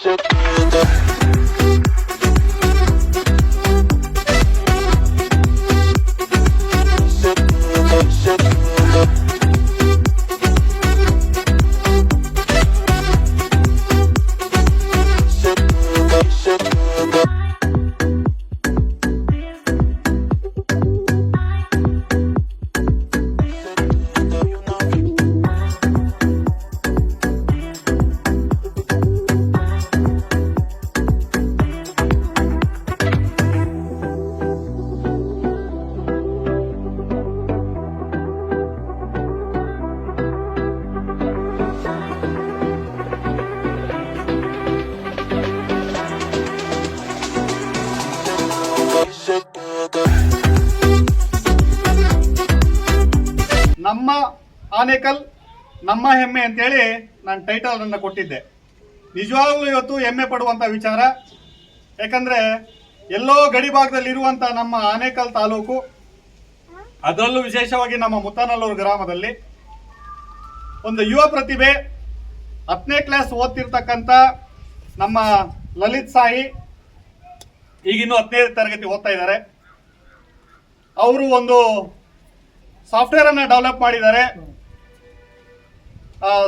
Shit. Anekal ನಮ್ಮ ಹೆಮ್ಮೆ ಅಂತೇಳಿ ನಾನು ಟೈಟಲ್ ಅನ್ನು ಕೊಟ್ಟಿದ್ದೆ. ನಿಜವಾಗ್ಲೂ ಇವತ್ತು ಹೆಮ್ಮೆ ಪಡುವಂತ ವಿಚಾರ. ಯಾಕಂದ್ರೆ ಎಲ್ಲೋ ಗಡಿ ಭಾಗದಲ್ಲಿ ಇರುವಂತ ನಮ್ಮ ಆನೇಕಲ್ ತಾಲೂಕು, ಅದರಲ್ಲೂ ವಿಶೇಷವಾಗಿ ನಮ್ಮ ಮುತ್ತನಲ್ಲೂರು ಗ್ರಾಮದಲ್ಲಿ ಒಂದು ಯುವ ಪ್ರತಿಭೆ, ಹತ್ತನೇ ಕ್ಲಾಸ್ ಓದ್ತಿರ್ತಕ್ಕಂಥ ನಮ್ಮ ಲಲಿತ್ ಸಾಯಿ ಈಗಿನ್ನೂ ಹತ್ತನೇ ತರಗತಿ ಓದ್ತಾ ಇದ್ದಾರೆ. ಅವರು ಒಂದು ಸಾಫ್ಟ್ವೇರ್ ಅನ್ನ ಡೆವಲಪ್ ಮಾಡಿದ್ದಾರೆ.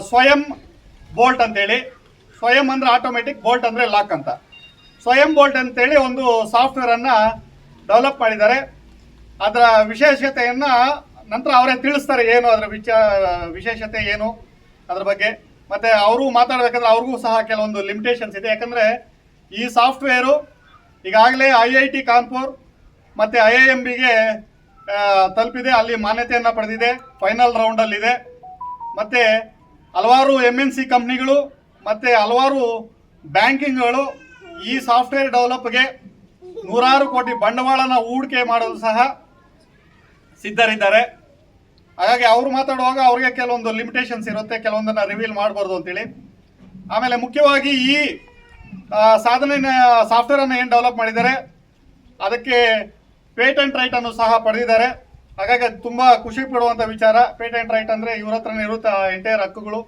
ಸ್ವಯಂ ಬೋಲ್ಟ್ ಅಂತೇಳಿ. ಸ್ವಯಂ ಅಂದರೆ ಆಟೋಮೆಟಿಕ್ ಬೋಲ್ಟ್ ಅಂದ್ರೆ ಲಾಕ್ ಅಂತ. ಸ್ವಯಂ ಬೋಲ್ಟ್ ಅಂತೇಳಿ ಒಂದು ಸಾಫ್ಟ್ವೇರ್ ಅನ್ನ ಡೆವಲಪ್ ಮಾಡಿದ್ದಾರೆ. ಅದರ ವಿಶೇಷತೆಯನ್ನು ನಂತರ ಅವರೇ ತಿಳಿಸ್ತಾರೆ ಏನು ಅದರ ವಿಚ, ವಿಶೇಷತೆ ಏನು ಅದರ ಬಗ್ಗೆ. ಮತ್ತೆ ಅವರು ಮಾತಾಡಬೇಕಂದ್ರೆ ಅವ್ರಿಗೂ ಸಹ ಕೆಲವೊಂದು ಲಿಮಿಟೇಷನ್ಸ್ ಇದೆ. ಯಾಕಂದ್ರೆ ಈ ಸಾಫ್ಟ್ವೇರು ಈಗಾಗಲೇ ಐ ಐ ಟಿ ಕಾನ್ಪುರ್ ಮತ್ತೆ ಐ ಐ ಎಂ ಬಿಗೆ ತಲುಪಿದೆ. ಅಲ್ಲಿ ಮಾನ್ಯತೆಯನ್ನು ಪಡೆದಿದೆ. ಫೈನಲ್ ರೌಂಡಲ್ಲಿದೆ ಮತ್ತೆ ಹಲವಾರು ಎಂ ಎನ್ ಸಿ ಕಂಪ್ನಿಗಳು ಮತ್ತು ಹಲವಾರು ಬ್ಯಾಂಕಿಂಗ್ಗಳು ಈ ಸಾಫ್ಟ್ವೇರ್ ಡೆವಲಪ್ಗೆ ನೂರಾರು ಕೋಟಿ ಬಂಡವಾಳನ ಹೂಡಿಕೆ ಮಾಡಲು ಸಹ ಸಿದ್ಧರಿದ್ದಾರೆ. ಹಾಗಾಗಿ ಅವರು ಮಾತಾಡುವಾಗ ಅವರಿಗೆ ಕೆಲವೊಂದು ಲಿಮಿಟೇಷನ್ಸ್ ಇರುತ್ತೆ ಕೆಲವೊಂದನ್ನು ರಿವೀಲ್ ಮಾಡಬಾರ್ದು ಅಂತೇಳಿ. ಆಮೇಲೆ ಮುಖ್ಯವಾಗಿ ಈ ಆ, ಸಾಫ್ಟ್ವೇರನ್ನು ಏನು ಡೆವಲಪ್ ಮಾಡಿದ್ದಾರೆ ಅದಕ್ಕೆ ಪೇಟೆಂಟ್ ರೈಟನ್ನು ಸಹ ಪಡೆದಿದ್ದಾರೆ. ಹಾಗಾಗಿ ಅದು ತುಂಬ ಖುಷಿ ಪಡುವಂತ ವಿಚಾರ. ಪೇಟೆಂಟ್ ರೈಟ್ ಅಂದ್ರೆ ಇವ್ರ ಹತ್ರನೇ ಇರುತ್ತೆ ಎಂಟೈರ್ ಹಕ್ಕುಗಳು.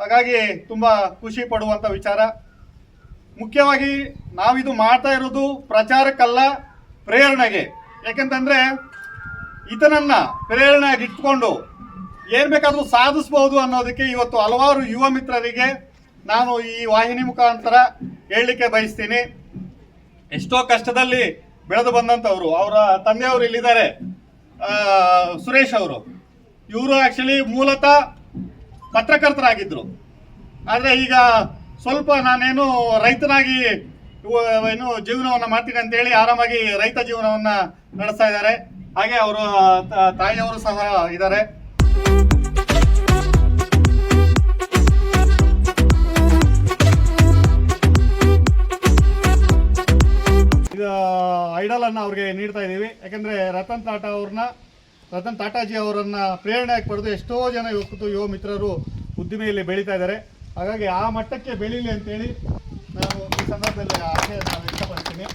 ಹಾಗಾಗಿ ತುಂಬಾ ಖುಷಿ ಪಡುವಂತ ವಿಚಾರ. ಮುಖ್ಯವಾಗಿ ನಾವಿದು ಮಾಡ್ತಾ ಇರೋದು ಪ್ರಚಾರಕ್ಕಲ್ಲ, ಪ್ರೇರಣೆಗೆ. ಯಾಕೆಂತಂದ್ರೆ ಪ್ರೇರಣೆ ಇಟ್ಕೊಂಡು ಏನ್ ಬೇಕಾದ್ರೂ ಸಾಧಿಸಬಹುದು ಅನ್ನೋದಕ್ಕೆ ಇವತ್ತು ಹಲವಾರು ಯುವ ಮಿತ್ರರಿಗೆ ನಾನು ಈ ವಾಹಿನಿ ಮುಖಾಂತರ ಹೇಳಲಿಕ್ಕೆ ಬಯಸ್ತೀನಿ. ಎಷ್ಟೋ ಕಷ್ಟದಲ್ಲಿ ಬೆಳೆದು ಬಂದಂತವ್ರು ಅವರ ತಂದೆಯವರು ಇಲ್ಲಿದ್ದಾರೆ. ಸುರೇಶ್ ಅವರು. ಇವರು ಆಕ್ಚುಲಿ ಮೂಲತಃ ಪತ್ರಕರ್ತರಾಗಿದ್ದರು ಆದರೆ ಈಗ ಸ್ವಲ್ಪ ನಾನೇನು ರೈತನಾಗಿ ಏನು ಜೀವನವನ್ನು ಮಾಡ್ತೀನಿ ಅಂತೇಳಿ ಆರಾಮಾಗಿ ರೈತ ಜೀವನವನ್ನು ನಡೆಸ್ತಾ ಇದ್ದಾರೆ. ಹಾಗೆ ಅವರು ತಾಯಿಯವರು ಸಹ ಇದ್ದಾರೆ. ಇದು ಐಡಲ್ ಅನ್ನ ಅವ್ರಿಗೆ ನೀಡ್ತಾ ಇದ್ದೀವಿ ಯಾಕಂದ್ರೆ ರತನ್ ಟಾಟಾ ಅವ್ರನ್ನ ರತನ್ ಟಾಟಾಜಿ ಅವರನ್ನ ಪ್ರೇರಣೆಯಾಗಿ ಪಡೆದು ಎಷ್ಟೋ ಜನ ಯುವಕರು ಯುವ ಮಿತ್ರರು ಉದ್ದಿಮೆಯಲ್ಲಿ ಬೆಳೀತಾ ಇದ್ದಾರೆ ಹಾಗಾಗಿ ಆ ಮಟ್ಟಕ್ಕೆ ಬೆಳೀಲಿ ಅಂತೇಳಿ ನಾವು ಈ ಸಂದರ್ಭದಲ್ಲಿ ಆಶೆಯನ್ನು ವ್ಯಕ್ತಪಡಿಸ್ತೀನಿ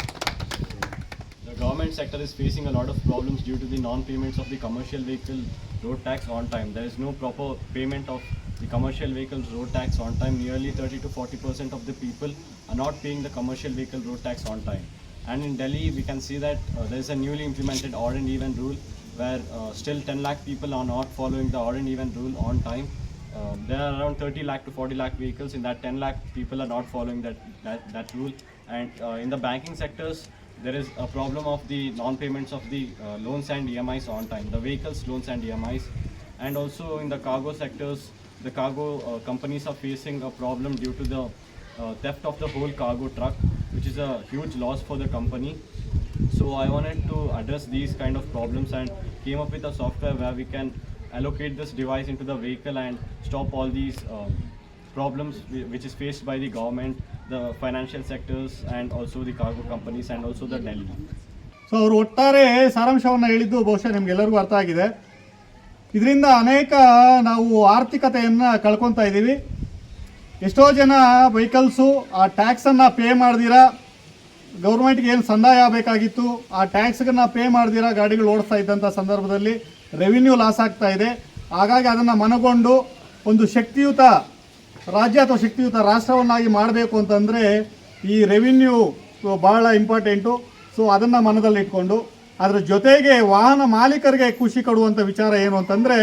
The government sector is facing a lot of problems due to the non-payments of the commercial vehicle road tax on time. There is no proper payment of the commercial vehicle road tax on time. Nearly 30 to 40 percent of the people are not paying the commercial vehicle road tax on time. And in Delhi, we can see that uh, there is a newly implemented odd and even rule where uh, still 10 lakh people are not following the odd and even rule on time. Uh, there are around 30 lakh to 40 lakh vehicles. In that 10 lakh people are not following that that, that rule. And uh, in the banking sectors, there is a problem of the non-payments of the uh, loans and EMIs on time, the vehicles, loans and EMIs, and also in the cargo sectors, the cargo uh, companies are facing a problem due to the uh, theft of the whole cargo truck, is a huge loss for the company. So I wanted to address these kind of problems and came up with a software where we can allocate this device into the vehicle and stop all these uh, problems which is faced by the government, the financial sectors and also the cargo companies and also the Delhi. So ಅವರು ಒಟ್ಟಾರೆ ಸಾರಾಂಶವನ್ನು ಹೇಳಿದ್ದು ಬಹುಶಃ ನಿಮ್ಗೆಲ್ಲರಿಗೂ ಅರ್ಥ ಆಗಿದೆ ಇದರಿಂದ ಅನೇಕ ನಾವು ಆರ್ಥಿಕತೆಯನ್ನು ಕಳ್ಕೊತಾ ಇದ್ದೀವಿ ಎಷ್ಟೋ ಜನ ವೆಹಿಕಲ್ಸು ಆ ಟ್ಯಾಕ್ಸನ್ನು ಪೇ ಮಾಡಿದಿರ? ಗೌರ್ಮೆಂಟ್ಗೆ ಏನು ಸಂದಾಯ ಆಗಬೇಕಾಗಿತ್ತು? ಆ ಟ್ಯಾಕ್ಸ್ಗನ್ನ ಪೇ ಮಾಡ್ದಿರ? ಗಾಡಿಗಳು ಓಡಿಸ್ತಾ ಇದ್ದಂಥ ಸಂದರ್ಭದಲ್ಲಿ ರೆವಿನ್ಯೂ ಲಾಸ್ ಆಗ್ತಾ ಇದೆ. ಹಾಗಾಗಿ ಅದನ್ನು ಮನಗೊಂಡು ಒಂದು ಶಕ್ತಿಯುತ ರಾಜ್ಯ ಅಥವಾ ಶಕ್ತಿಯುತ ರಾಷ್ಟ್ರವನ್ನಾಗಿ ಮಾಡಬೇಕು ಅಂತಂದರೆ ಈ ರೆವಿನ್ಯೂ ಬಹಳ ಇಂಪಾರ್ಟೆಂಟು ಸೊ ಅದನ್ನು ಮನದಲ್ಲಿ ಇಟ್ಕೊಂಡು ಅದರ ಜೊತೆಗೆ ವಾಹನ ಮಾಲೀಕರಿಗೆ ಖುಷಿ ಕೊಡುವಂಥ ವಿಚಾರ ಏನು ಅಂತಂದರೆ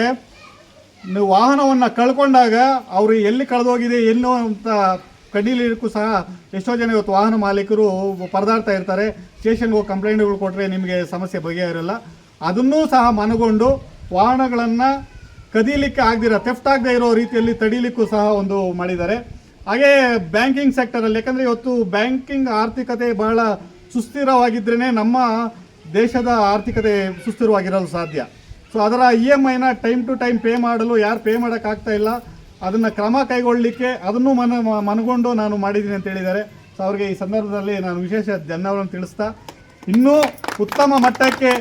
ನೀವು ವಾಹನವನ್ನು ಕಳ್ಕೊಂಡಾಗ ಅವರು ಎಲ್ಲಿ ಕಳೆದೋಗಿದೆ, ಎಲ್ಲೋ ಅಂತ ಕಡೀಲಿಕ್ಕೂ ಸಹ ಎಷ್ಟೋ ಜನ ಇವತ್ತು ವಾಹನ ಮಾಲೀಕರು ಪರದಾಡ್ತಾ ಇರ್ತಾರೆ. ಸ್ಟೇಷನ್ಗೆ ಹೋಗಿ ಕಂಪ್ಲೇಂಟ್ಗಳು ಕೊಟ್ಟರೆ ನಿಮಗೆ ಸಮಸ್ಯೆ ಬಗೆಹರಿಲ್ಲ ಅದನ್ನೂ ಸಹ ಮನಗೊಂಡು ವಾಹನಗಳನ್ನು ಕದೀಲಿಕ್ಕೆ ಆಗದಿರೋ ತೆಫ್ಟ್ ಆಗದೆ ಇರೋ ರೀತಿಯಲ್ಲಿ ತಡೀಲಿಕ್ಕೂ ಸಹ ಒಂದು ಮಾಡಿದ್ದಾರೆ. ಹಾಗೇ ಬ್ಯಾಂಕಿಂಗ್ ಸೆಕ್ಟರಲ್ಲಿ ಯಾಕಂದರೆ ಇವತ್ತು ಬ್ಯಾಂಕಿಂಗ್ ಆರ್ಥಿಕತೆ ಬಹಳ ಸುಸ್ಥಿರವಾಗಿದ್ರೇ ನಮ್ಮ ದೇಶದ ಆರ್ಥಿಕತೆ ಸುಸ್ಥಿರವಾಗಿರಲು ಸಾಧ್ಯ. ಸೊ ಅದರ ಇ ಎಂ ಐನ ಟೈಮ್ ಟು ಟೈಮ್ ಪೇ ಮಾಡಲು ಯಾರು ಪೇ ಮಾಡೋಕ್ಕಾಗ್ತಾ ಇಲ್ಲ. ಅದನ್ನು ಕ್ರಮ ಕೈಗೊಳ್ಳಲಿಕ್ಕೆ ಅದನ್ನು ಮನ, ಮನಗೊಂಡು ನಾನು ಮಾಡಿದ್ದೀನಿ ಅಂತ ಹೇಳಿದ್ದಾರೆ. ಸೊ ಅವರಿಗೆ ಈ ಸಂದರ್ಭದಲ್ಲಿ ನಾನು ವಿಶೇಷ ಧನ್ಯವಾದವನ್ನು ತಿಳಿಸ್ತಾ, ಇನ್ನೂ ಉತ್ತಮ ಮಟ್ಟಕ್ಕೆ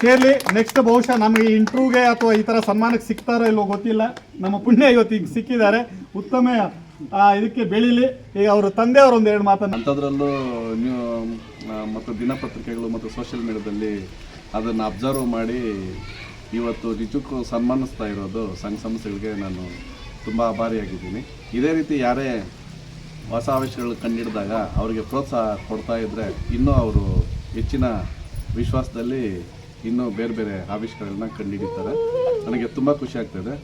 ಸೇರಲಿ. ನೆಕ್ಸ್ಟ್ ಬಹುಶಃ ನಮಗೆ ಇಂಟ್ರೂಗೆ ಅಥವಾ ಈ ಥರ ಸನ್ಮಾನಕ್ಕೆ ಸಿಗ್ತಾರೋ ಇಲ್ವೋ ಗೊತ್ತಿಲ್ಲ. ನಮ್ಮ ಪುಣ್ಯ ಇವತ್ತು ಈಗ ಸಿಕ್ಕಿದ್ದಾರೆ. ಉತ್ತಮ ಇದಕ್ಕೆ ಬೆಳೀಲಿ. ಈಗ ಅವರು ತಂದೆಯವರು ಒಂದು ಎರಡು ಮಾತನ್ನು ಅಂಥದ್ರಲ್ಲೂ ನೀವು ಮತ್ತು ದಿನಪತ್ರಿಕೆಗಳು ಮತ್ತು ಸೋಷಿಯಲ್ ಮೀಡಿಯಾದಲ್ಲಿ ಅದನ್ನು ಅಬ್ಸರ್ವ್ ಮಾಡಿ ಇವತ್ತು ನಿಜಕ್ಕೂ ಸನ್ಮಾನಿಸ್ತಾ ಇರೋದು ಸಂಘ ಸಂಸ್ಥೆಗಳಿಗೆ ನಾನು ತುಂಬ ಆಭಾರಿಯಾಗಿದ್ದೀನಿ. ಇದೇ ರೀತಿ ಯಾರೇ ಹೊಸ ಆವಿಷ್ಕಾರಗಳು ಕಂಡಿಡಿದಾಗ ಅವರಿಗೆ ಪ್ರೋತ್ಸಾಹ ಕೊಡ್ತಾ ಇದ್ದರೆ ಇನ್ನೂ ಅವರು ಹೆಚ್ಚಿನ ವಿಶ್ವಾಸದಲ್ಲಿ ಇನ್ನೂ ಬೇರೆ ಬೇರೆ ಆವಿಷ್ಕಾರಗಳನ್ನ ಕಂಡುಹಿಡಿತಾರೆ ನನಗೆ ತುಂಬ ಖುಷಿ ಆಗ್ತದೆ.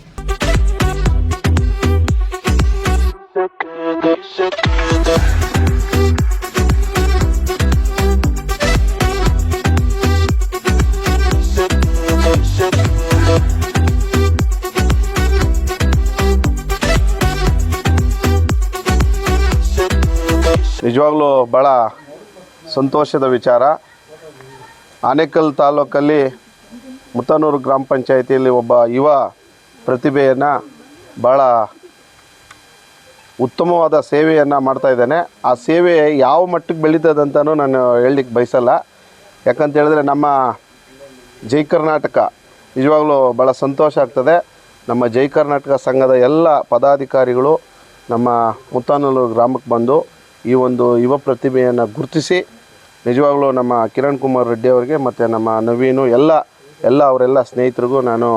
ನಿಜವಾಗ್ಲೂ ಭಾಳ ಸಂತೋಷದ ವಿಚಾರ. ಆನೇಕಲ್ ತಾಲೂಕಲ್ಲಿ ಮುತ್ತನೂರು ಗ್ರಾಮ ಪಂಚಾಯಿತಿಯಲ್ಲಿ ಒಬ್ಬ ಯುವ ಪ್ರತಿಭೆಯನ್ನು ಭಾಳ ಉತ್ತಮವಾದ ಸೇವೆಯನ್ನು ಮಾಡ್ತಾ ಇದ್ದಾನೆ. ಆ ಸೇವೆ ಯಾವ ಮಟ್ಟಕ್ಕೆ ಬೆಳೀತದಂತನೂ ನಾನು ಹೇಳಲಿಕ್ಕೆ ಬಯಸಲ್ಲ. ಯಾಕಂತ ಹೇಳಿದ್ರೆ ನಮ್ಮ ಜೈ ಕರ್ನಾಟಕ ನಿಜವಾಗ್ಲೂ ಭಾಳ ಸಂತೋಷ ಆಗ್ತದೆ. ನಮ್ಮ ಜೈ ಕರ್ನಾಟಕ ಸಂಘದ ಎಲ್ಲ ಪದಾಧಿಕಾರಿಗಳು ನಮ್ಮ ಮುತ್ತಾನೂರು ಗ್ರಾಮಕ್ಕೆ ಬಂದು ಈ ಒಂದು ಯುವ ಪ್ರತಿಭೆಯನ್ನು ಗುರುತಿಸಿ ನಿಜವಾಗ್ಲೂ ನಮ್ಮ ಕಿರಣ್ ಕುಮಾರ್ ರೆಡ್ಡಿ ಅವರಿಗೆ ಮತ್ತು ನಮ್ಮ ನವೀನು ಎಲ್ಲ ಎಲ್ಲ ಅವರೆಲ್ಲ ಸ್ನೇಹಿತರಿಗೂ ನಾನು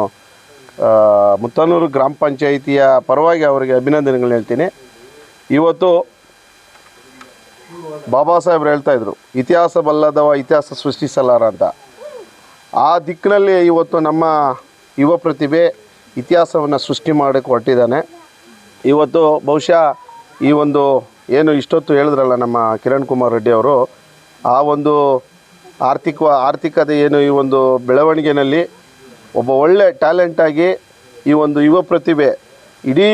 ಮುತ್ತನೂರು ಗ್ರಾಮ ಪಂಚಾಯಿತಿಯ ಪರವಾಗಿ ಅವರಿಗೆ ಅಭಿನಂದನೆಗಳು ಹೇಳ್ತೀನಿ. ಇವತ್ತು ಬಾಬಾ ಸಾಹೇಬ್ರು ಹೇಳ್ತಾ ಇದ್ರು ಇತಿಹಾಸ ಬಲ್ಲದವ ಇತಿಹಾಸ ಸೃಷ್ಟಿಸಲಾರ ಅಂತ. ಆ ದಿಕ್ಕಿನಲ್ಲಿ ಇವತ್ತು ನಮ್ಮ ಯುವ ಪ್ರತಿಭೆ ಇತಿಹಾಸವನ್ನು ಸೃಷ್ಟಿ ಮಾಡಕ್ಕೆ ಹೊರಟಿದ್ದಾನೆ. ಇವತ್ತು ಬಹುಶಃ ಈ ಒಂದು ಏನು ಇಷ್ಟೊತ್ತು ಹೇಳಿದ್ರಲ್ಲ ನಮ್ಮ ಕಿರಣ್ ಕುಮಾರ್ ರೆಡ್ಡಿ ಅವರು, ಆ ಒಂದು ಆರ್ಥಿಕ, ಆರ್ಥಿಕತೆ ಏನು ಈ ಒಂದು ಬೆಳವಣಿಗೆಯಲ್ಲಿ ಒಬ್ಬ ಒಳ್ಳೆ ಟ್ಯಾಲೆಂಟಾಗಿ ಈ ಒಂದು ಯುವ ಪ್ರತಿಭೆ ಇಡೀ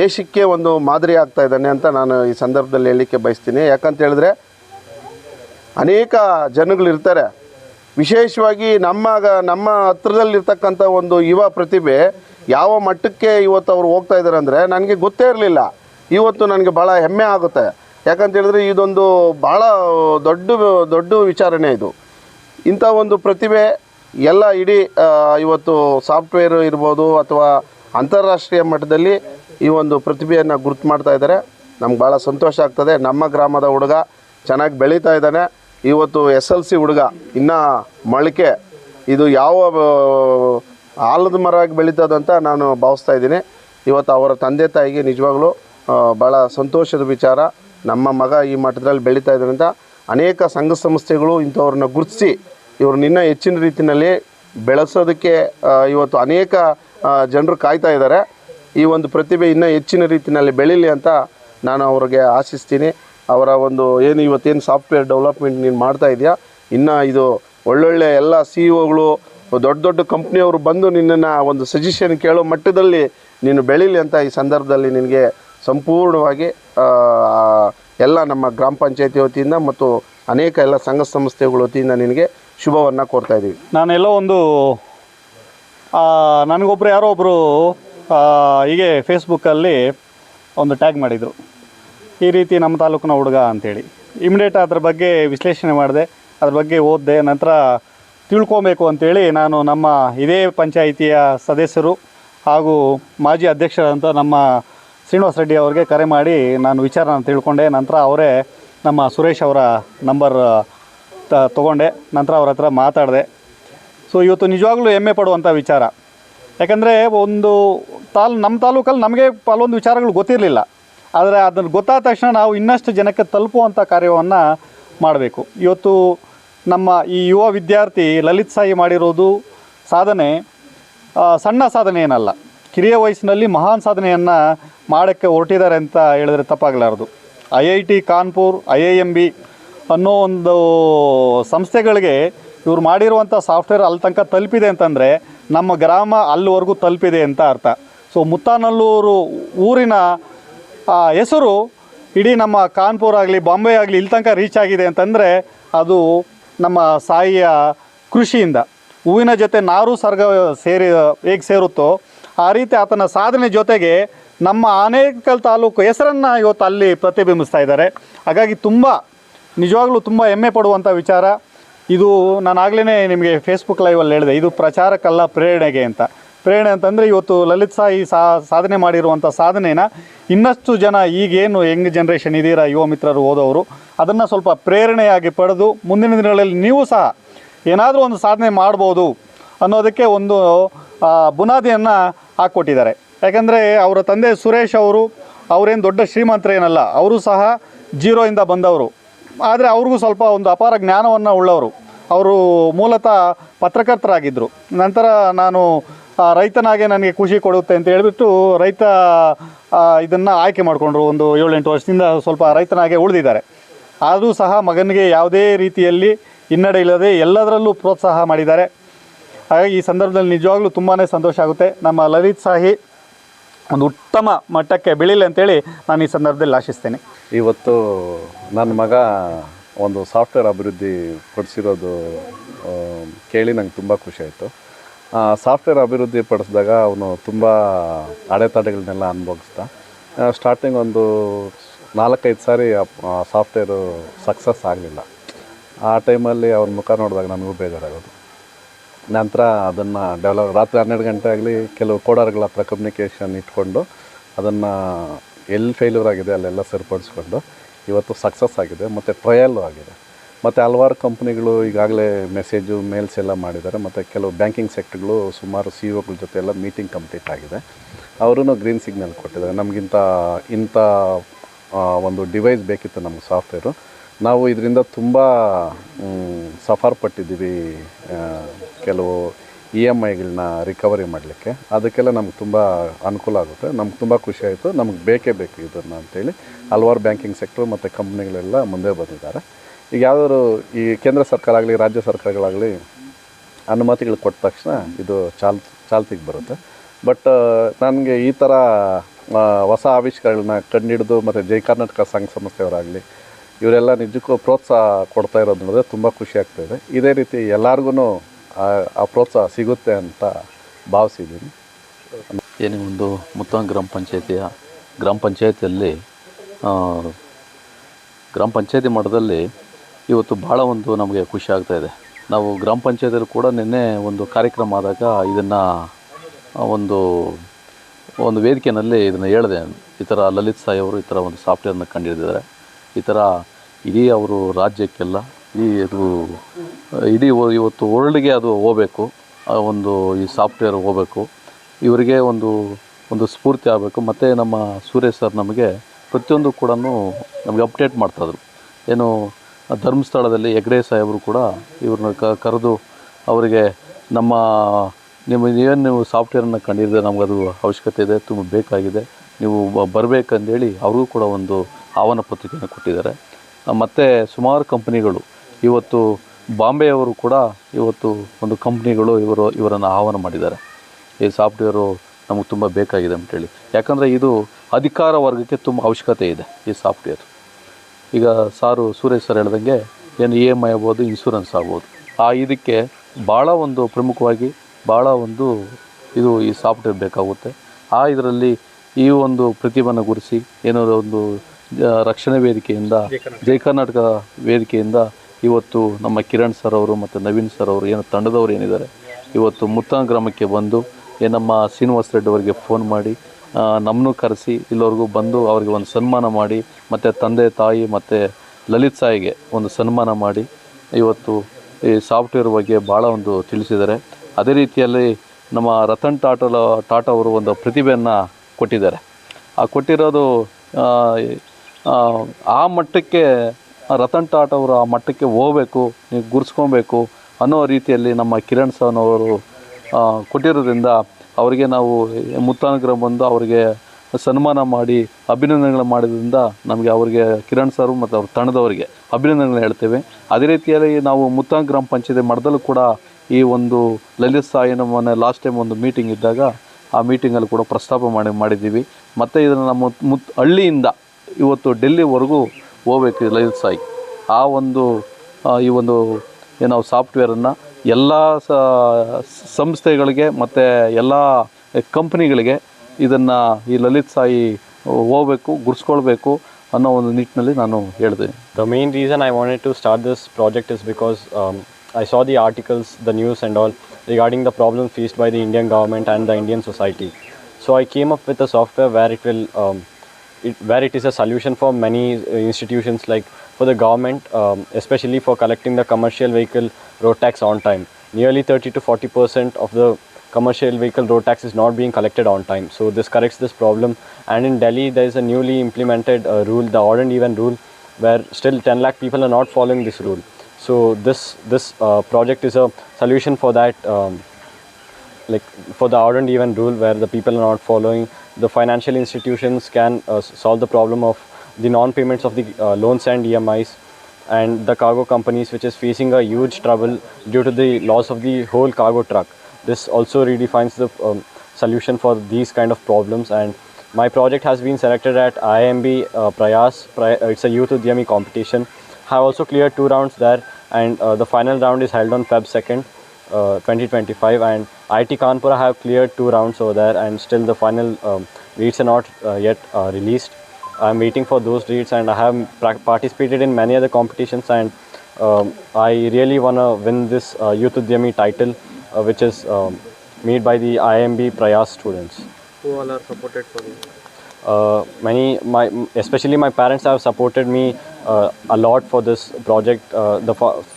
ದೇಶಕ್ಕೆ ಒಂದು ಮಾದರಿ ಆಗ್ತಾ ಇದ್ದಾನೆ ಅಂತ ನಾನು ಈ ಸಂದರ್ಭದಲ್ಲಿ ಹೇಳಲಿಕ್ಕೆ ಬಯಸ್ತೀನಿ. ಯಾಕಂತ ಹೇಳಿದ್ರೆ ಅನೇಕ ಜನಗಳಿರ್ತಾರೆ ವಿಶೇಷವಾಗಿ ನಮ್ಮ ನಮ್ಮ ಹತ್ರದಲ್ಲಿರ್ತಕ್ಕಂಥ ಒಂದು ಯುವ ಪ್ರತಿಭೆ ಯಾವ ಮಟ್ಟಕ್ಕೆ ಇವತ್ತು ಅವ್ರು ಹೋಗ್ತಾ ಇದ್ದಾರೆ ಅಂದರೆ ನನಗೆ ಗೊತ್ತೇ ಇರಲಿಲ್ಲ. ಇವತ್ತು ನನಗೆ ಭಾಳ ಹೆಮ್ಮೆ ಆಗುತ್ತೆ. ಯಾಕಂತ ಹೇಳಿದ್ರೆ ಇದೊಂದು ಭಾಳ ದೊಡ್ಡ ದೊಡ್ಡ ವಿಚಾರಣೆ ಇದು. ಇಂಥ ಒಂದು ಪ್ರತಿಭೆ ಎಲ್ಲ ಇಡೀ ಇವತ್ತು ಸಾಫ್ಟ್ವೇರ್ ಇರ್ಬೋದು ಅಥವಾ ಅಂತಾರಾಷ್ಟ್ರೀಯ ಮಟ್ಟದಲ್ಲಿ ಈ ಒಂದು ಪ್ರತಿಭೆಯನ್ನು ಗುರುತು ಮಾಡ್ತಾ ಇದ್ದಾರೆ. ನಮ್ಗೆ ಭಾಳ ಸಂತೋಷ ಆಗ್ತದೆ. ನಮ್ಮ ಗ್ರಾಮದ ಹುಡುಗ ಚೆನ್ನಾಗಿ ಬೆಳೀತಾ ಇದ್ದಾನೆ. ಇವತ್ತು ಎಸ್ ಎಲ್ ಸಿ ಹುಡುಗ, ಇನ್ನೂ ಮೊಳಕೆ, ಇದು ಯಾವ ಆಲದ ಮರವಾಗಿ ಬೆಳೀತದಂತ ನಾನು ಭಾವಿಸ್ತಾ ಇದ್ದೀನಿ. ಇವತ್ತು ಅವರ ತಂದೆ ತಾಯಿಗೆ ನಿಜವಾಗ್ಲೂ ಭಾಳ ಸಂತೋಷದ ವಿಚಾರ. ನಮ್ಮ ಮಗ ಈ ಮಟ್ಟದಲ್ಲಿ ಬೆಳೀತಾ ಇದ್ದರಿಂದ ಅನೇಕ ಸಂಘ ಸಂಸ್ಥೆಗಳು ಇಂಥವ್ರನ್ನ ಗುರುತಿಸಿ ಇವ್ರನ್ನ ಇನ್ನೂ ಹೆಚ್ಚಿನ ರೀತಿಯಲ್ಲಿ ಬೆಳೆಸೋದಕ್ಕೆ ಇವತ್ತು ಅನೇಕ ಜನರು ಕಾಯ್ತಾ ಇದ್ದಾರೆ. ಈ ಒಂದು ಪ್ರತಿಭೆ ಇನ್ನೂ ಹೆಚ್ಚಿನ ರೀತಿಯಲ್ಲಿ ಬೆಳೀಲಿ ಅಂತ ನಾನು ಅವ್ರಿಗೆ ಆಶಿಸ್ತೀನಿ. ಅವರ ಒಂದು ಏನು ಇವತ್ತೇನು ಸಾಫ್ಟ್ವೇರ್ ಡೆವಲಪ್ಮೆಂಟ್ ನೀನು ಮಾಡ್ತಾ ಇದೆಯಾ? ಇನ್ನು ಇದು ಒಳ್ಳೊಳ್ಳೆ ಎಲ್ಲ ಸಿ ಇಒಗಳು ದೊಡ್ಡ ದೊಡ್ಡ ಕಂಪ್ನಿಯವರು ಬಂದು ನಿನ್ನನ್ನು ಒಂದು ಸಜೆಷನ್ ಕೇಳೋ ಮಟ್ಟದಲ್ಲಿ ನೀನು ಬೆಳೀಲಿ ಅಂತ ಈ ಸಂದರ್ಭದಲ್ಲಿ ನಿನಗೆ ಸಂಪೂರ್ಣವಾಗಿ ಎಲ್ಲ ನಮ್ಮ ಗ್ರಾಮ ಪಂಚಾಯತಿ ವತಿಯಿಂದ ಮತ್ತು ಅನೇಕ ಎಲ್ಲ ಸಂಘ ಸಂಸ್ಥೆಗಳ ವತಿಯಿಂದ ನಿನಗೆ ಶುಭವನ್ನು ಕೋರ್ತಾ ಇದ್ದೀವಿ. ನಾನೆಲ್ಲೋ ಒಂದು ನನಗೊಬ್ಬರು ಯಾರೋ ಒಬ್ಬರು ಹೀಗೆ ಫೇಸ್ಬುಕ್ಕಲ್ಲಿ ಒಂದು ಟ್ಯಾಗ್ ಮಾಡಿದರು. ಈ ರೀತಿ ನಮ್ಮ ತಾಲೂಕಿನ ಹುಡುಗ ಅಂತೇಳಿ. ಇಮಿಡಿಯೇಟ್ ಅದ್ರ ಬಗ್ಗೆ ವಿಶ್ಲೇಷಣೆ ಮಾಡಿದೆ, ಅದ್ರ ಬಗ್ಗೆ ಓದಿದೆ, ನಂತರ ತಿಳ್ಕೊಬೇಕು ಅಂತೇಳಿ ನಾನು ನಮ್ಮ ಇದೇ ಪಂಚಾಯಿತಿಯ ಸದಸ್ಯರು ಹಾಗೂ ಮಾಜಿ ಅಧ್ಯಕ್ಷರಾದಂಥ ನಮ್ಮ ಶ್ರೀನಿವಾಸ ರೆಡ್ಡಿ ಅವ್ರಿಗೆ ಕರೆ ಮಾಡಿ ನಾನು ವಿಚಾರನ ತಿಳ್ಕೊಂಡೆ. ನಂತರ ಅವರೇ ನಮ್ಮ ಸುರೇಶ್ ಅವರ ನಂಬರ್ ತ, ತೊಗೊಂಡೆ. ನಂತರ ಅವ್ರ ಹತ್ರ ಮಾತಾಡಿದೆ. ಸೊ ಇವತ್ತು ನಿಜವಾಗ್ಲೂ ಹೆಮ್ಮೆ ಪಡುವಂಥ ವಿಚಾರ. ಯಾಕಂದರೆ ಒಂದು ತಾಲ್ ನಮ್ಮ ತಾಲೂಕಲ್ಲಿ ನಮಗೆ ಕೆಲವೊಂದು ವಿಚಾರಗಳು ಗೊತ್ತಿರಲಿಲ್ಲ. ಆದರೆ ಅದನ್ನು ಗೊತ್ತಾದ ತಕ್ಷಣ ನಾವು ಇನ್ನಷ್ಟು ಜನಕ್ಕೆ ತಲುಪುವಂಥ ಕಾರ್ಯವನ್ನು ಮಾಡಬೇಕು. ಇವತ್ತು ನಮ್ಮ ಈ ಯುವ ವಿದ್ಯಾರ್ಥಿ ಲಲಿತ್ ಸಾಯಿ ಮಾಡಿರೋದು ಸಾಧನೆ ಸಣ್ಣ ಸಾಧನೆ ಏನಲ್ಲ. ಕಿರಿಯ ವಯಸ್ಸಿನಲ್ಲಿ ಮಹಾನ್ ಸಾಧನೆಯನ್ನು ಮಾಡೋಕ್ಕೆ ಹೊರಟಿದ್ದಾರೆ ಅಂತ ಹೇಳಿದ್ರೆ ತಪ್ಪಾಗಲಾರದು. I I T Kanpur I I M B ಅನ್ನೋ ಒಂದು ಸಂಸ್ಥೆಗಳಿಗೆ ಇವ್ರು ಮಾಡಿರುವಂಥ ಸಾಫ್ಟ್ವೇರ್ ಅಲ್ಲಿ ತನಕ ತಲುಪಿದೆ ಅಂತಂದರೆ ನಮ್ಮ ಗ್ರಾಮ ಅಲ್ಲಿವರೆಗೂ ತಲುಪಿದೆ ಅಂತ ಅರ್ಥ. ಸೊ ಮುತ್ತಾನಲ್ಲೂರು ಊರಿನ ಹೆಸರು ಇಡೀ ನಮ್ಮ ಕಾನ್ಪುರ್ ಆಗಲಿ, ಬಾಂಬೆ ಆಗಲಿ ಇಲ್ಲಿ ತನಕ ರೀಚ್ ಆಗಿದೆ ಅಂತಂದರೆ ಅದು ನಮ್ಮ ಸಾಯಿಯ ಕೃಷಿಯಿಂದ. ಹೂವಿನ ಜೊತೆ ನಾರು, ಸರ್ಗ ಸೇರಿ ಹೇಗೆ ಸೇರುತ್ತೋ ಆ ರೀತಿ ಆತನ ಸಾಧನೆ ಜೊತೆಗೆ ನಮ್ಮ ಆನೇಕಲ್ ತಾಲೂಕು ಹೆಸರನ್ನು ಇವತ್ತು ಅಲ್ಲಿ ಪ್ರತಿಬಿಂಬಿಸ್ತಾ ಇದ್ದಾರೆ. ಹಾಗಾಗಿ ತುಂಬ, ನಿಜವಾಗ್ಲೂ ತುಂಬ ಹೆಮ್ಮೆ ಪಡುವಂಥ ವಿಚಾರ. ಇದು ನಾನು ಆಗಲೇ ನಿಮಗೆ ಫೇಸ್ಬುಕ್ ಲೈವಲ್ಲಿ ಹೇಳಿದೆ, ಇದು ಪ್ರಚಾರಕ್ಕಲ್ಲ ಪ್ರೇರಣೆಗೆ ಅಂತ. ಪ್ರೇರಣೆ ಅಂತಂದರೆ ಇವತ್ತು ಲಲಿತ್ ಸಾಯಿ ಸಾ, ಸಾಧನೆ ಮಾಡಿರುವಂಥ ಸಾಧನೆನ ಇನ್ನಷ್ಟು ಜನ ಈಗೇನು ಯಂಗ್ ಜನ್ರೇಷನ್ ಇದ್ದೀರಾ ಯುವ ಮಿತ್ರರು ಓದೋರು ಅದನ್ನು ಸ್ವಲ್ಪ ಪ್ರೇರಣೆಯಾಗಿ ಪಡೆದು ಮುಂದಿನ ದಿನಗಳಲ್ಲಿ ನೀವು ಸಹ ಏನಾದರೂ ಒಂದು ಸಾಧನೆ ಮಾಡ್ಬೋದು ಅನ್ನೋದಕ್ಕೆ ಒಂದು ಬುನಾದಿಯನ್ನು ಹಾಕ್ಕೊಟ್ಟಿದ್ದಾರೆ. ಯಾಕಂದರೆ ಅವರ ತಂದೆ ಸುರೇಶ್ ಅವರು ಅವರೇನು ದೊಡ್ಡ ಶ್ರೀಮಂತರೇನಲ್ಲ ಅವರು ಸಹ ಜೀರೋಯಿಂದ ಬಂದವರು. ಆದರೆ ಅವ್ರಿಗೂ ಸ್ವಲ್ಪ ಒಂದು ಅಪಾರ ಜ್ಞಾನವನ್ನು ಉಳ್ಳವರು. ಅವರು ಮೂಲತಃ ಪತ್ರಕರ್ತರಾಗಿದ್ದರು ನಂತರ ನಾನು ರೈತನಾಗೆ ನನಗೆ ಖುಷಿ ಕೊಡುತ್ತೆ ಅಂತ ಹೇಳಿಬಿಟ್ಟು ರೈತ ಇದನ್ನು ಆಯ್ಕೆ ಮಾಡಿಕೊಂಡ್ರು ಒಂದು ಏಳೆಂಟು ವರ್ಷದಿಂದ ಸ್ವಲ್ಪ ರೈತನಾಗೆ ಉಳಿದಿದ್ದಾರೆ. ಆದರೂ ಸಹ ಮಗನಿಗೆ ಯಾವುದೇ ರೀತಿಯಲ್ಲಿ ಹಿನ್ನಡೆ ಇಲ್ಲದೆ ಎಲ್ಲದರಲ್ಲೂ ಪ್ರೋತ್ಸಾಹ ಮಾಡಿದ್ದಾರೆ. ಹಾಗಾಗಿ ಈ ಸಂದರ್ಭದಲ್ಲಿ ನಿಜವಾಗ್ಲೂ ತುಂಬಾ ಸಂತೋಷ ಆಗುತ್ತೆ. ನಮ್ಮ ಲಲಿತ್ ಸಾಹಿ ಒಂದು ಉತ್ತಮ ಮಟ್ಟಕ್ಕೆ ಬೆಳೀಲಿ ಅಂತೇಳಿ ನಾನು ಈ ಸಂದರ್ಭದಲ್ಲಿ ಆಶಿಸ್ತೇನೆ. ಇವತ್ತು ನನ್ನ ಮಗ ಒಂದು ಸಾಫ್ಟ್ವೇರ್ ಅಭಿವೃದ್ಧಿ ಪಡಿಸಿರೋದು ಕೇಳಿ ನಂಗೆ ತುಂಬ ಖುಷಿ ಆಯಿತು. ಸಾಫ್ಟ್ವೇರ್ ಅಭಿವೃದ್ಧಿ ಪಡಿಸಿದಾಗ ಅವನು ತುಂಬ ಅಡೆತಡೆಗಳನ್ನೆಲ್ಲ ಅನುಭವಿಸ್ತಾ ಸ್ಟಾರ್ಟಿಂಗ್ ಒಂದು ನಾಲ್ಕೈದು ಸಾರಿ ಸಾಫ್ಟ್ವೇರು ಸಕ್ಸಸ್ ಆಗಲಿಲ್ಲ. ಆ ಟೈಮಲ್ಲಿ ಅವ್ರ ಮುಖ ನೋಡಿದಾಗ ನನಗೂ ಬೇಜಾರಾಗೋದು. ನಂತರ ಅದನ್ನು ಡೆವಲಪ್ ರಾತ್ರಿ ಹನ್ನೆರಡು ಗಂಟೆ ಆಗಲಿ ಕೆಲವು ಕೋಡರ್ಗಳ ಹತ್ರ ಕಮ್ಯುನಿಕೇಷನ್ ಇಟ್ಕೊಂಡು ಅದನ್ನು ಎಲ್ಲಿ ಫೇಲ್ಯೂರ್ ಆಗಿದೆ ಅಲ್ಲೆಲ್ಲ ಸರಿಪಡಿಸ್ಕೊಂಡು ಇವತ್ತು ಸಕ್ಸಸ್ ಆಗಿದೆ, ಮತ್ತು ಟ್ರಯಲ್ಲು ಆಗಿದೆ. ಮತ್ತು ಹಲವಾರು ಕಂಪ್ನಿಗಳು ಈಗಾಗಲೇ ಮೆಸೇಜು ಮೇಲ್ಸ್ ಎಲ್ಲ ಮಾಡಿದ್ದಾರೆ. ಮತ್ತು ಕೆಲವು ಬ್ಯಾಂಕಿಂಗ್ ಸೆಕ್ಟ್ರ್ಗಳು ಸುಮಾರು ಸಿ ಒಗಳ ಜೊತೆ ಎಲ್ಲ ಮೀಟಿಂಗ್ ಕಂಪ್ಲೀಟ್ ಆಗಿದೆ. ಅವರು ಗ್ರೀನ್ ಸಿಗ್ನಲ್ ಕೊಟ್ಟಿದ್ದಾರೆ. ನಮಗಿಂತ ಇಂಥ ಒಂದು ಡಿವೈಸ್ ಬೇಕಿತ್ತು ನಮಗೆ ಸಾಫ್ಟ್ವೇರು ನಾವು ಇದರಿಂದ ತುಂಬ ಸಫರ್ ಪಟ್ಟಿದ್ದೀವಿ ಕೆಲವು ಇ ಎಂ ಐಗಳನ್ನ ರಿಕವರಿ ಮಾಡಲಿಕ್ಕೆ. ಅದಕ್ಕೆಲ್ಲ ನಮ್ಗೆ ತುಂಬ ಅನುಕೂಲ ಆಗುತ್ತೆ. ನಮ್ಗೆ ತುಂಬ ಖುಷಿ ಆಯಿತು. ನಮ್ಗೆ ಬೇಕೇ ಬೇಕು ಇದನ್ನು ಅಂತೇಳಿ. ಹಲವಾರು ಬ್ಯಾಂಕಿಂಗ್ ಸೆಕ್ಟರ್ ಮತ್ತು ಕಂಪ್ನಿಗಳೆಲ್ಲ ಮುಂದೆ ಬಂದಿದ್ದಾರೆ. ಈಗ ಯಾವ್ದಾದ್ರು ಈ ಕೇಂದ್ರ ಸರ್ಕಾರ ಆಗಲಿ, ರಾಜ್ಯ ಸರ್ಕಾರಗಳಾಗಲಿ ಅನುಮತಿಗಳು ಕೊಟ್ಟ ತಕ್ಷಣ ಇದು ಚಾಲ್, ಚಾಲ್ತಿಗೆ ಬರುತ್ತೆ. ಬಟ್ ನನಗೆ ಈ ಥರ ಹೊಸ ಆವಿಷ್ಕಾರಗಳನ್ನ ಕಂಡುಹಿಡಿದು ಮತ್ತು ಜೈ ಕರ್ನಾಟಕ ಸಂಘ ಸಂಸ್ಥೆಯವರಾಗಲಿ ಇವರೆಲ್ಲ ನಿಜಕ್ಕೂ ಪ್ರೋತ್ಸಾಹ ಕೊಡ್ತಾ ಇರೋದು ನೋಡಿದ್ರೆ ತುಂಬ ಖುಷಿ ಆಗ್ತಾಯಿದೆ ಇದೇ. ರೀತಿ ಎಲ್ಲರಿಗೂ ಆ ಪ್ರೋತ್ಸಾಹ ಸಿಗುತ್ತೆ ಅಂತ ಭಾವಿಸಿದ್ದೀನಿ. ಏನೇ ಒಂದು ಮುತ್ತಾಂಗ್ ಗ್ರಾಮ ಪಂಚಾಯತಿಯ, ಗ್ರಾಮ ಪಂಚಾಯತಿಯಲ್ಲಿ ಗ್ರಾಮ ಪಂಚಾಯತಿ ಮಟ್ಟದಲ್ಲಿ ಇವತ್ತು ಭಾಳ ಒಂದು ನಮಗೆ ಖುಷಿ ಆಗ್ತಾಯಿದೆ ನಾವು ಗ್ರಾಮ ಪಂಚಾಯತಿಯಲ್ಲಿ ಕೂಡ ನಿನ್ನೆ ಒಂದು ಕಾರ್ಯಕ್ರಮ ಆದಾಗ ಇದನ್ನು ಒಂದು ಒಂದು ವೇದಿಕೆಯಲ್ಲಿ ಇದನ್ನು ಹೇಳಿದೆ. ಈ ಥರ ಲಲಿತ್ ಸಾಯಿ ಅವರು ಈ ಥರ ಒಂದು ಸಾಫ್ಟ್ವೇರನ್ನು ಕಂಡುಹಿಡಿದಿದ್ದಾರೆ ಈ ಥರ ಇಡೀ ಅವರು ರಾಜ್ಯಕ್ಕೆಲ್ಲ ಈ ಅದು, ಇಡೀ ಇವತ್ತು ವರ್ಲ್ಡ್ಗೆ ಅದು ಹೋಗಬೇಕು ಒಂದು ಈ ಸಾಫ್ಟ್ವೇರ್ ಹೋಗಬೇಕು. ಇವರಿಗೆ ಒಂದು ಒಂದು ಸ್ಫೂರ್ತಿ ಆಗಬೇಕು. ಮತ್ತು ನಮ್ಮ ಸೂರ್ಯ ಸರ್ ನಮಗೆ ಪ್ರತಿಯೊಂದು ಕೂಡ ನಮಗೆ ಅಪ್ಡೇಟ್ ಮಾಡ್ತಾಯಿದ್ರು ಏನು ಧರ್ಮಸ್ಥಳದಲ್ಲಿ ಹೆಗ್ಡೆ ಸಾಹೇಬರು ಕೂಡ ಇವ್ರನ್ನ ಕರೆದು ಅವರಿಗೆ ನಮ್ಮ, ನಿಮ್ಮ, ಏನು ನೀವು ಸಾಫ್ಟ್ವೇರನ್ನು ಕಂಡಿದ್ದರೆ ನಮಗದು ಅವಶ್ಯಕತೆ ಇದೆ, ತುಂಬ ಬೇಕಾಗಿದೆ. ನೀವು ಬರಬೇಕಂದೇಳಿ ಅವ್ರಿಗೂ ಕೂಡ ಒಂದು ಆಹ್ವಾನ ಪತ್ರಿಕೆಯನ್ನು ಕೊಟ್ಟಿದ್ದಾರೆ. ಮತ್ತು ಸುಮಾರು ಕಂಪ್ನಿಗಳು, ಇವತ್ತು ಬಾಂಬೆಯವರು ಕೂಡ ಇವತ್ತು ಒಂದು ಕಂಪ್ನಿಗಳು ಇವರು, ಇವರನ್ನು ಆಹ್ವಾನ ಮಾಡಿದ್ದಾರೆ. ಈ ಸಾಫ್ಟ್ವೇರು ನಮಗೆ ತುಂಬ ಬೇಕಾಗಿದೆ ಅಂತೇಳಿ ಯಾಕಂದರೆ ಇದು ಅಧಿಕಾರ ವರ್ಗಕ್ಕೆ ತುಂಬ ಅವಶ್ಯಕತೆ ಇದೆ ಈ ಸಾಫ್ಟ್ವೇರ್. ಈಗ ಸಾರು ಸುರೇಶ್ ಸರ್ ಹೇಳ್ದಂಗೆ ಏನು ಇ ಎಂ ಐ ಆಗ್ಬೋದು ಇನ್ಶೂರೆನ್ಸ್ ಆಗ್ಬೋದು. ಆ ಇದಕ್ಕೆ ಭಾಳ ಒಂದು ಪ್ರಮುಖವಾಗಿ ಭಾಳ ಒಂದು ಇದು ಈ ಸಾಫ್ಟ್ವೇರ್ ಬೇಕಾಗುತ್ತೆ. ಆ ಇದರಲ್ಲಿ ಈ ಒಂದು ಪ್ರತಿಭೆಯನ್ನು ಗುರಿಸಿ ಏನೋ ಒಂದು ರಕ್ಷಣೆ ವೇದಿಕೆಯಿಂದ ಜೈ ಕರ್ನಾಟಕ ವೇದಿಕೆಯಿಂದ ಇವತ್ತು ನಮ್ಮ ಕಿರಣ್ ಸರ್ ಅವರು ಮತ್ತು ನವೀನ್ ಸರ್ ಅವರು ಏನು ತಂಡದವರು ಏನಿದ್ದಾರೆ ಇವತ್ತು ಮುತ್ತಾನ ಗ್ರಾಮಕ್ಕೆ ಬಂದು ನಮ್ಮ ಶ್ರೀನಿವಾಸ ರೆಡ್ಡಿ ಅವರಿಗೆ ಫೋನ್ ಮಾಡಿ ನಮ್ಮನ್ನು ಕರೆಸಿ ಇಲ್ಲಿವರೆಗೂ ಬಂದು ಅವರಿಗೆ ಒಂದು ಸನ್ಮಾನ ಮಾಡಿ ಮತ್ತು ತಂದೆ ತಾಯಿ ಮತ್ತು ಲಲಿತ್ ಸಾಯಿಗೆ ಒಂದು ಸನ್ಮಾನ ಮಾಡಿ ಇವತ್ತು ಈ ಸಾಫ್ಟ್ವೇರ್ ಬಗ್ಗೆ ಭಾಳ ಒಂದು ತಿಳಿಸಿದ್ದಾರೆ. ಅದೇ ರೀತಿಯಲ್ಲಿ ನಮ್ಮ ರತನ್ ಟಾಟಾ ಟಾಟಾ ಅವರು ಒಂದು ಪ್ರತಿಭೆಯನ್ನು ಕೊಟ್ಟಿದ್ದಾರೆ. ಆ ಕೊಟ್ಟಿರೋದು ಆ, ಮಟ್ಟಕ್ಕೆ ರತನ್ ಟಾಟ್ ಅವರು ಆ ಮಟ್ಟಕ್ಕೆ ಹೋಗಬೇಕು ನೀವು ಗುರ್ಸ್ಕೊಬೇಕು ಅನ್ನೋ ರೀತಿಯಲ್ಲಿ ನಮ್ಮ ಕಿರಣ್ ಸನ್ ಅವರು ಕೊಟ್ಟಿರೋದ್ರಿಂದ ಅವರಿಗೆ ನಾವು ಮುತ್ತಾನುಗ್ರಹ ಬಂದು ಅವರಿಗೆ ಸನ್ಮಾನ ಮಾಡಿ ಅಭಿನಂದನೆಗಳು ಮಾಡಿದ್ರಿಂದ ನಮಗೆ ಅವರಿಗೆ ಕಿರಣ್ ಸರ್ ಮತ್ತು ಅವ್ರ ತಂಡದವರಿಗೆ ಅಭಿನಂದನೆಗಳು ಹೇಳ್ತೇವೆ. ಅದೇ ರೀತಿಯಲ್ಲಿ ನಾವು ಮುತ್ತಾನ ಗ್ರಾಮ ಪಂಚಾಯತಿ ಮಠದಲ್ಲೂ ಕೂಡ ಈ ಒಂದು ಲಲಿತ್ ಸಾಯಿ ಮೊನ್ನೆ ಲಾಸ್ಟ್ ಟೈಮ್ ಒಂದು ಮೀಟಿಂಗ್ ಇದ್ದಾಗ ಆ ಮೀಟಿಂಗಲ್ಲಿ ಕೂಡ ಪ್ರಸ್ತಾಪ ಮಾಡಿ, ಮಾಡಿದ್ದೀವಿ. ಮತ್ತು ಇದನ್ನು ನಮ್ಮ ಮುತ್, ಹಳ್ಳಿಯಿಂದ ಇವತ್ತು ಡೆಲ್ಲಿವರೆಗೂ ಹೋಗ್ಬೇಕು ಈ ಲಲಿತ್ ಸಾಯಿ. ಆ ಒಂದು ಈ ಒಂದು, ಏನೋ ಸಾಫ್ಟ್ವೇರನ್ನು ಎಲ್ಲ ಸಂಸ್ಥೆಗಳಿಗೆ ಮತ್ತು ಎಲ್ಲ ಕಂಪ್ನಿಗಳಿಗೆ ಇದನ್ನು ಈ ಲಲಿತ್ ಸಾಯಿ ಹೋಗಬೇಕು, ಗುರ್ಸ್ಕೊಳ್ಬೇಕು ಅನ್ನೋ ಒಂದು ನಿಟ್ಟಿನಲ್ಲಿ ನಾನು ಹೇಳಿದೆ the main reason I wanted to start this project is because I saw the articles the news and all. Regarding the problem faced by the Indian government and the Indian society. So I came up with a software where it will, um, it, where it is a solution for many uh, institutions, like for the government, um, especially for collecting the commercial vehicle road tax on time. Nearly 30 to 40 percent of the commercial vehicle road tax is not being collected on time. So this corrects this problem. And in Delhi, there is a newly implemented uh, rule, the odd and even rule, where still 10 lakh people are not following this rule. So this this uh, project is a solution for that. Um, like for the odd and even rule where the people are not following the financial institutions can uh, solve the problem of the non-payments of the uh, loans and emis and the cargo companies which is facing a huge trouble due to the loss of the whole cargo truck this also redefines the um, solution for these kind of problems and my project has been selected at IMB uh, Prayas. Uh, it's a youth Udyami competition. I have also cleared two rounds there, and uh, the final round is held on Feb 2nd, uh, 2025. And IT Kanpur have cleared two rounds over there, and still the final um, dates are not uh, yet uh, released. I'm waiting for those reads and I have participated in many other competitions, and um, I really wanna win this uh, Youth Udyami title, uh, which is um, made by the IMB Prayas students. Who all are supported for you? uh, many my especially my parents have supported me a lot for this project uh, the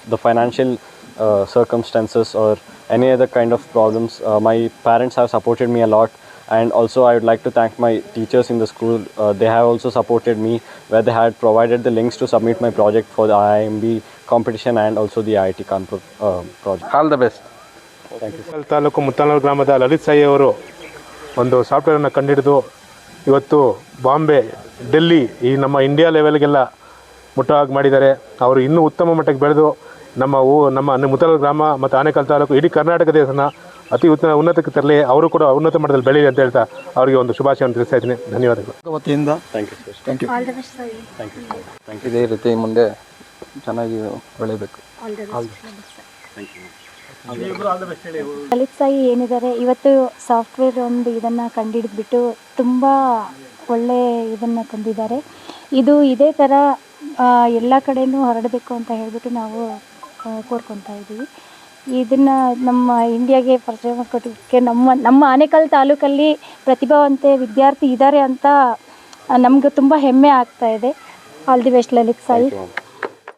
the financial uh, circumstances or any other kind of problems uh, my parents have supported me a lot and also i would like to thank my teachers in the school uh, they have also supported me where they had provided the links to submit my project for the IIMB competition and also the IIT Kanpur uh, project All the best. Muttal taluk Muttanur ಗ್ರಾಮದ ಲಲಿತ್ ಸಾಯಿ ಅವರು ಒಂದು ಸಾಫ್ಟ್ವೇರನ್ನು ಕಂಡುಹಿಡಿದು ಇವತ್ತು ಬಾಂಬೆ ಡೆಲ್ಲಿ ಈ ನಮ್ಮ India ಲೆವೆಲ್ಗೆಲ್ಲ ಮುಟ್ಟೋ ಹಾಗೆ ಮಾಡಿದ್ದಾರೆ. ಅವರು ಇನ್ನೂ ಉತ್ತಮ ಮಟ್ಟಕ್ಕೆ ಬೆಳೆದು ನಮ್ಮ ಊ ನಮ್ಮ ಮುತಲ ಗ್ರಾಮ ಮತ್ತು ಆನೇಕಲ್ ತಾಲೂಕು ಇಡೀ ಕರ್ನಾಟಕ ದೇಶನ ಅತಿ ಉತ್ತಮ ಉನ್ನತಕ್ಕೆ ತರಲಿ. ಅವರು ಕೂಡ ಉನ್ನತ ಮಟ್ಟದಲ್ಲಿ ಬೆಳೀಲಿ ಅಂತ ಹೇಳ್ತಾ ಅವರಿಗೆ ಒಂದು ಶುಭಾಶಯವನ್ನು ತಿಳಿಸ್ತಾ ಇದ್ದೀನಿ. ಧನ್ಯವಾದಗಳು. ವತಿಯಿಂದ. ಥ್ಯಾಂಕ್ ಯು ಇದೇ ರೀತಿ ಮುಂದೆ ಚೆನ್ನಾಗಿ ಬೆಳಿಬೇಕು. ಲಲಿತ್ ಸಾಯಿ ಏನಿದ್ದಾರೆ? ಇವತ್ತು ಸಾಫ್ಟ್ವೇರ್ ಒಂದು ಇದನ್ನು ಕಂಡುಹಿಡಿದ್ಬಿಟ್ಟು ತುಂಬ ಒಳ್ಳೆ ಇದನ್ನು ತಂದಿದ್ದಾರೆ. ಇದು ಇದೇ ಥರ ಎಲ್ಲ ಕಡೆಯೂ ಹರಡಬೇಕು ಅಂತ ಹೇಳಿಬಿಟ್ಟು ನಾವು ಕೋರ್ಕೊತಾ ಇದ್ದೀವಿ. ಇದನ್ನು ನಮ್ಮ ಇಂಡಿಯಾಗೆ ಪರಿಚಯ ಮಾಡಿಕೊಟ್ಟಿದ್ದಕ್ಕೆ ನಮ್ಮ ನಮ್ಮ ಆನೇಕಲ್ ತಾಲೂಕಲ್ಲಿ ಪ್ರತಿಭಾವಂತೆ ವಿದ್ಯಾರ್ಥಿ ಇದ್ದಾರೆ ಅಂತ ನಮ್ಗೆ ತುಂಬ ಹೆಮ್ಮೆ ಆಗ್ತಾ ಇದೆ. All the best Lalit Sai